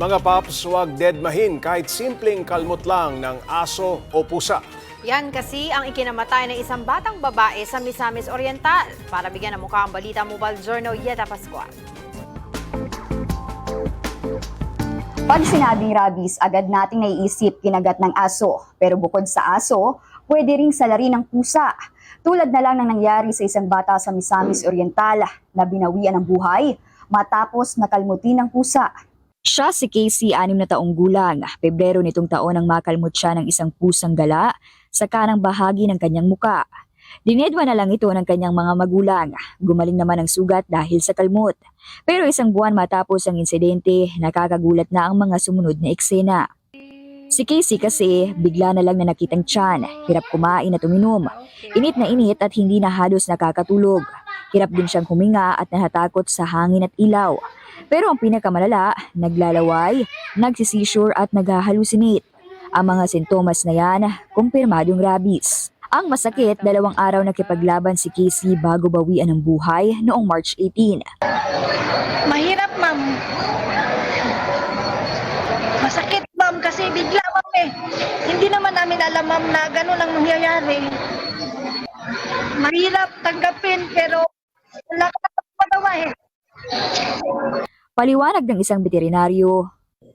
Mga paps, huwag deadmahin kahit simpleng kalmot lang ng aso o pusa. Yan kasi ang ikinamatay ng isang batang babae sa Misamis Oriental. Para bigyan ng mukha ang balita Mobile Journal, Yeta Pascual. Pag sinabing rabies, agad nating naiisip kinagat ng aso. Pero bukod sa aso, pwede ring salari ng pusa. Tulad na lang ng nangyari sa isang bata sa Misamis Oriental na binawian ng buhay matapos nakalmutin ng pusa. Siya si Casey, anim na taong gulang. Pebrero nitong taon nang makalmot siya ng isang pusang gala sa kanang bahagi ng kanyang muka. Dinedwa na lang ito ng kanyang mga magulang. Gumaling naman ang sugat dahil sa kalmot. Pero isang buwan matapos ang insidente, nakakagulat na ang mga sumunod na eksena. Si Casey kasi bigla na lang na nakitang tiyan, hirap kumain at uminom. Init na init at hindi na halos nakakatulog. Hirap din siyang huminga at nahatakot sa hangin at ilaw. Pero ang pinakamalala, naglalaway, nagsisisure at naghahalusinate. Ang mga sintomas na yan, kumpirmadong rabies. Ang masakit, dalawang araw nakipaglaban si Casey bago bawian ng buhay noong March 18. Mahirap, ma'am. Masakit, ma'am, kasi bigla, ma'am eh. Hindi naman namin alam, ma'am, na gano'n ang nangyayari. Mahirap tanggapin, pero wala ka na magawa eh. Paliwanag ng isang veterinaryo,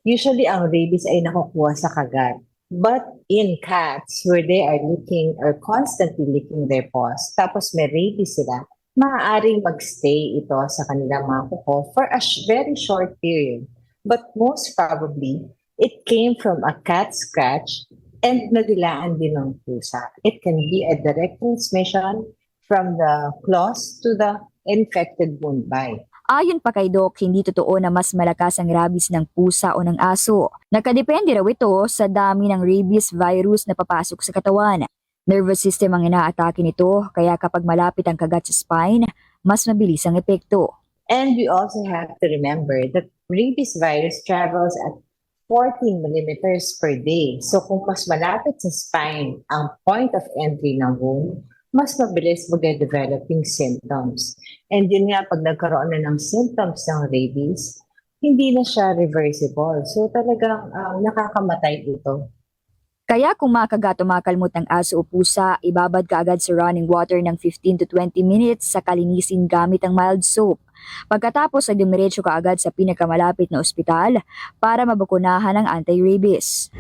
Usually, ang rabies ay nakukuha sa kagat. But in cats, where they are licking or constantly licking their paws, tapos may rabies sila, maaaring magstay ito sa kanilang mga kuko for a sh- very short period. But most probably, it came from a cat scratch and nadilaan din ng pusa. It can be a direct transmission from the claws to the infected wound bite. Ayon pa kay Doc, hindi totoo na mas malakas ang rabies ng pusa o ng aso. Nakadepende raw ito sa dami ng rabies virus na papasok sa katawan. Nervous system ang inaatake nito, kaya kapag malapit ang kagat sa spine, mas mabilis ang epekto. And we also have to remember that rabies virus travels at 14 millimeters per day. So kung mas malapit sa spine ang point of entry ng wound, mas mabilis mag-develop yung symptoms. And yun nga, pag nagkaroon na ng symptoms ng rabies, hindi na siya reversible. So talagang um, nakakamatay ito. Kaya kung makagat o makalmot ng aso o pusa, ibabad ka agad sa running water ng 15 to 20 minutes sa kalinisin gamit ang mild soap. Pagkatapos ay dumiretso ka agad sa pinakamalapit na ospital para mabakunahan ng anti-rabies.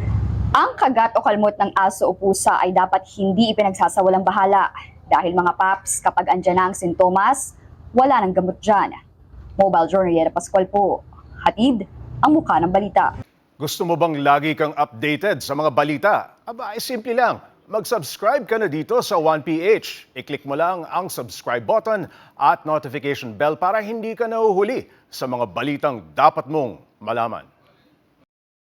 Ang kagat o kalmot ng aso o pusa ay dapat hindi ipinagsasawalang bahala dahil mga paps kapag andyan na ang sintomas, wala nang gamot dyan. Mobile Journal Pascual po. Hatid ang mukha ng balita. Gusto mo bang lagi kang updated sa mga balita? Aba, ay simple lang. Mag-subscribe ka na dito sa 1PH. I-click mo lang ang subscribe button at notification bell para hindi ka nahuhuli sa mga balitang dapat mong malaman.